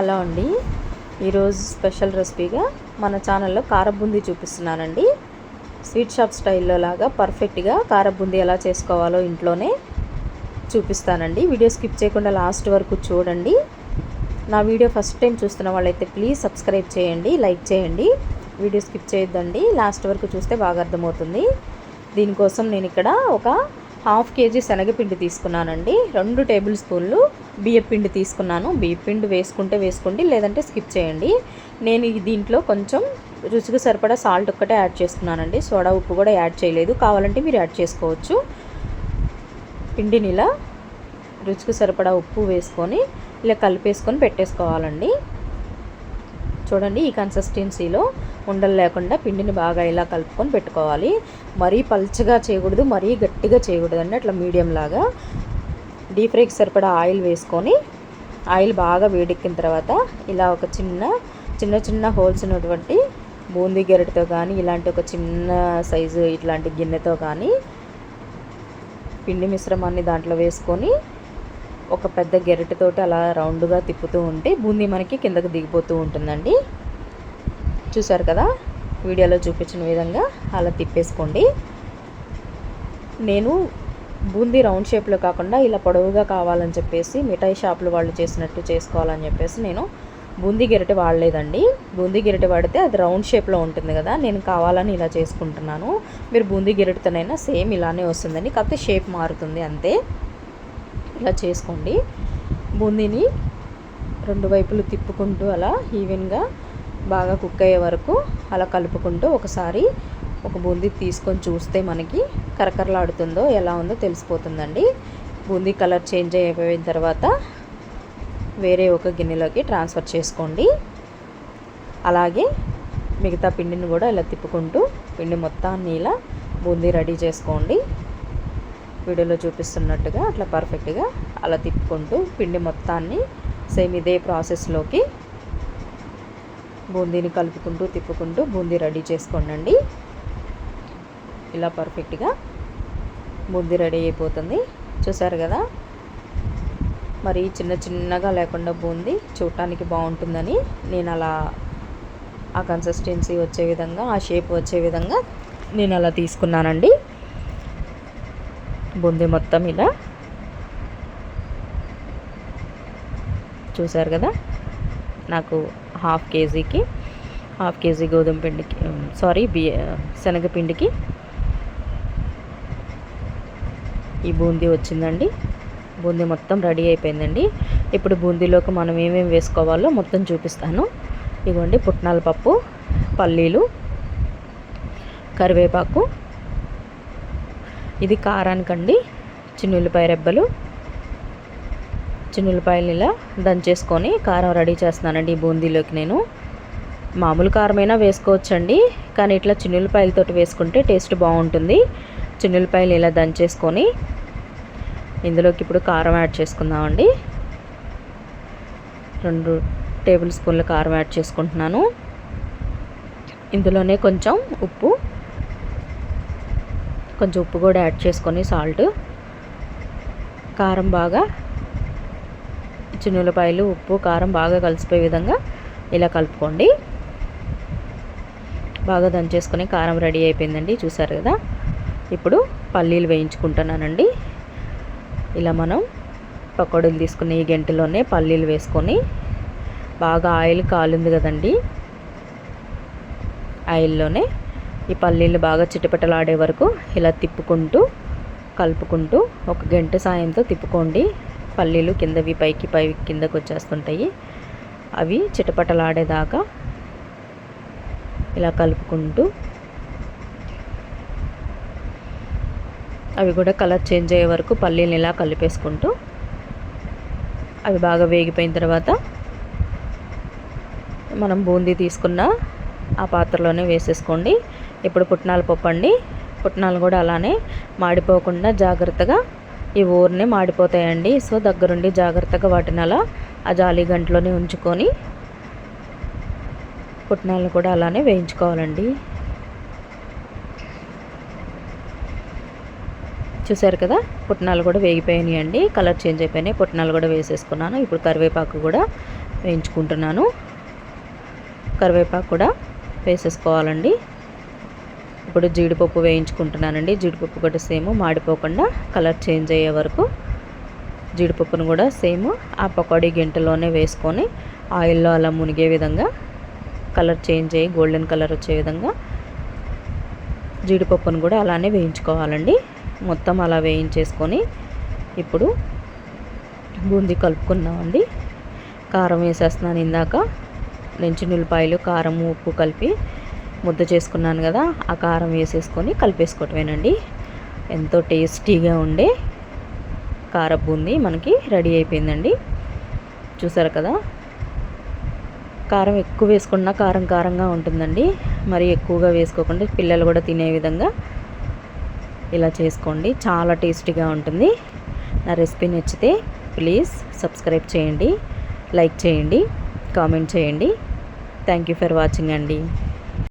Hello అండి. ఈరోజు special రెసిపీగా మన ఛానల్లో కారం చూపిస్తున్నానండి. స్వీట్ షాప్ స్టైల్లో లాగా పర్ఫెక్ట్గా కారం బూందీ ఎలా చేసుకోవాలో ఇంట్లోనే చూపిస్తానండి. వీడియో స్కిప్ చేయకుండా లాస్ట్ వరకు చూడండి. నా వీడియో ఫస్ట్ టైం చూస్తున్న వాళ్ళైతే ప్లీజ్ సబ్స్క్రైబ్ చేయండి లైక్ చేయండి. వీడియో స్కిప్ చేయొద్దండి. లాస్ట్ వరకు చూస్తే బాగా అర్థమవుతుంది. దీనికోసం నేను ఇక్కడ ఒక హాఫ్ కేజీ శనగపిండి తీసుకున్నానండి. రెండు టేబుల్ స్పూన్లు బియ్యపిండి తీసుకున్నాను. బియ్యపిండి వేసుకుంటే వేసుకోండి లేదంటే స్కిప్ చేయండి. నేను దీంట్లో కొంచెం రుచికి సరిపడా సాల్ట్ ఒక్కటే యాడ్ చేసుకున్నానండి. సోడా ఉప్పు కూడా యాడ్ చేయలేదు. కావాలంటే మీరు యాడ్ చేసుకోవచ్చు. పిండిని ఇలా రుచికి సరిపడా ఉప్పు వేసుకొని ఇలా కలిపేసుకొని పెట్టేసుకోవాలండి. చూడండి ఈ కన్సిస్టెన్సీలో ఉండలు లేకుండా పిండిని బాగా ఇలా కలుపుకొని పెట్టుకోవాలి. మరీ పల్చగా చేయకూడదు మరీ గట్టిగా చేయకూడదు అండి. అట్లా మీడియం లాగా డీప్ ఫ్రైకి సరిపడా ఆయిల్ వేసుకొని ఆయిల్ బాగా వేడెక్కిన తర్వాత ఇలా ఒక చిన్న చిన్న చిన్న హోల్స్ ఉన్నటువంటి బూందీ గెరటితో కానీ ఇలాంటి ఒక చిన్న సైజు ఇట్లాంటి గిన్నెతో కానీ పిండి మిశ్రమాన్ని దాంట్లో వేసుకొని ఒక పెద్ద గెరటితోటి అలా రౌండ్గా తిప్పుతూ ఉంటే బూందీ మనకి కిందకు దిగిపోతూ ఉంటుందండి. చూసారు కదా? వీడియోలో చూపించిన విధంగా అలా తిప్పేసుకోండి. నేను బూందీ రౌండ్ షేప్లో కాకుండా ఇలా పొడవుగా కావాలని చెప్పేసి మిఠాయి షాపులు వాళ్ళు చేసినట్టు చేసుకోవాలని చెప్పేసి నేను బూందీ గిరటి వాడలేదండి. బూందీ గిరటి వాడితే అది రౌండ్ షేప్లో ఉంటుంది కదా? నేను కావాలని ఇలా చేసుకుంటున్నాను. మీరు బూందీ గిరటితోనైనా సేమ్ ఇలానే వస్తుందండి. కాకపోతే షేప్ మారుతుంది అంతే. ఇలా చేసుకోండి. బూందీని రెండు వైపులు తిప్పుకుంటూ అలా ఈవెన్గా బాగా కుక్ అయ్యే వరకు అలా కలుపుకుంటూ ఒకసారి ఒక బూందీ తీసుకొని చూస్తే మనకి కరకరలాడుతుందో ఎలా ఉందో తెలిసిపోతుందండి. బూందీ కలర్ చేంజ్ అయిపోయిన తర్వాత వేరే ఒక గిన్నెలోకి ట్రాన్స్ఫర్ చేసుకోండి. అలాగే మిగతా పిండిని కూడా ఇలా తిప్పుకుంటూ పిండి మొత్తాన్ని ఇలా బూందీ రెడీ చేసుకోండి. వీడియోలో చూపిస్తున్నట్టుగా అట్లా పర్ఫెక్ట్గా అలా తిప్పుకుంటూ పిండి మొత్తాన్ని సేమ్ ఇదే ప్రాసెస్లోకి బూందీని కలుపుకుంటూ తిప్పుకుంటూ బూందీ రెడీ చేసుకోండి ఇలా పర్ఫెక్ట్గా బూందీ రెడీ అయిపోతుంది. చూసారు కదా? మరి చిన్న చిన్నగా లేకుండా బూందీ చూడటానికి బాగుంటుందని నేను అలా ఆ కన్సిస్టెన్సీ వచ్చే విధంగా ఆ షేప్ వచ్చే విధంగా నేను అలా తీసుకున్నానండి. బూందీ మొత్తం ఇలా. చూసారు కదా? నాకు హాఫ్ కేజీకి హాఫ్ కేజీ గోధుమ పిండికి సారీ బియ్య శనగపిండికి ఈ బూందీ వచ్చిందండి. బూందీ మొత్తం రెడీ అయిపోయిందండి. ఇప్పుడు బూందీలోకి మనం ఏమేమి వేసుకోవాలో మొత్తం చూపిస్తాను. ఇదిగోండి పుట్నాల పప్పు పల్లీలు కరివేపాకు ఇది కారానికండి. చిన్నుల్లిపాయ రెబ్బలు. చిన్నుల్లిపాయలు ఇలా దంచేసుకొని కారం రెడీ చేస్తున్నానండి ఈ బూందీలోకి నేను. మామూలు కారమైనా వేసుకోవచ్చండి కానీ ఇట్లా చిన్నుల్లిపాయలతో వేసుకుంటే టేస్ట్ బాగుంటుంది. చిన్నుల్లిపాయలు ఇలా దంచేసుకొని ఇందులోకి ఇప్పుడు కారం యాడ్ చేసుకుందామండి. రెండు టేబుల్ స్పూన్ల కారం యాడ్ చేసుకుంటున్నాను. ఇందులోనే కొంచెం ఉప్పు కొంచెం ఉప్పు కూడా యాడ్ చేసుకొని సాల్ట్. కారం బాగా చిన్నులపాయలు ఉప్పు కారం బాగా కలిసిపోయే విధంగా ఇలా కలుపుకోండి. బాగా దంచేసుకొని కారం రెడీ అయిపోయిందండి చూసారు కదా? ఇప్పుడు పల్లీలు వేయించుకుంటున్నానండి. ఇలా మనం పకోడీలు తీసుకుని ఈ గంటలోనే పల్లీలు వేసుకొని బాగా ఆయిల్ కాలుంది కదండి? ఆయిల్లోనే ఈ పల్లీలు బాగా చిటపటలాడే వరకు ఇలా తిప్పుకుంటూ కలుపుకుంటూ ఒక గంట సాయంతో తిప్పుకోండి. పల్లీలు కిందవి పైకి పై కిందకు వచ్చేస్తుంటాయి. అవి చిటపటలాడేదాకా ఇలా కలుపుకుంటూ అవి కూడా కలర్ చేంజ్ అయ్యే వరకు పల్లీలు ఇలా కలిపేసుకుంటూ అవి బాగా వేగిపోయిన తర్వాత మనం బూందీ తీసుకున్న ఆ పాత్రలోనే వేసేసుకోండి. ఇప్పుడు పుట్నాల పప్పు అండి. పుట్నాలు కూడా అలానే మాడిపోకుండా జాగ్రత్తగా ఈ ఊరిని మాడిపోతాయండి. సో దగ్గరుండి జాగ్రత్తగా వాటిని అలా ఆ జాలి గంటలోనే ఉంచుకొని పుట్నాలను కూడా అలానే వేయించుకోవాలండి. చూసారు కదా? పుట్నాలు కూడా వేగిపోయినాయి అండి కలర్ చేంజ్ అయిపోయినాయి. పుట్నాలు కూడా వేసేసుకున్నాను. ఇప్పుడు కరివేపాకు కూడా వేయించుకుంటున్నాను. కరివేపాకు కూడా వేసేసుకోవాలండి. ఇప్పుడు జీడిపప్పు వేయించుకుంటున్నానండి. జీడిపప్పు కూడా సేమ్ మాడిపోకుండా కలర్ చేంజ్ అయ్యే వరకు జీడిపప్పును కూడా సేమ్ ఆ పకోడీ గింటలోనే వేసుకొని ఆయిల్లో అలా మునిగే విధంగా కలర్ చేంజ్ అయ్యి గోల్డెన్ కలర్ వచ్చే విధంగా జీడిపప్పును కూడా అలానే వేయించుకోవాలండి. మొత్తం అలా వేయించేసుకొని ఇప్పుడు బూందీ కలుపుకున్నామండి కారం వేసేస్తున్నాను ఇందాక. ఉల్లిపాయలు కారం ఉప్పు కలిపి ముద్ద చేసుకున్నాను కదా ఆ కారం వేసేసుకొని కలిపేసుకోవటమేనండి. ఎంతో టేస్టీగా ఉండే కార బూంది మనకి రెడీ అయిపోయిందండి. చూసారు కదా కారం ఎక్కువ వేసుకున్నా కారం కారంగా ఉంటుందండి. మరి ఎక్కువగా వేసుకోకుండా పిల్లలు కూడా తినే విధంగా ఇలా చేసుకోండి. చాలా టేస్టీగా ఉంటుంది. నా రెసిపీ నచ్చితే ప్లీజ్ సబ్స్క్రైబ్ చేయండి లైక్ చేయండి. కామెంట్ చేయండి. థ్యాంక్ యూ ఫర్ వాచింగ్ అండి.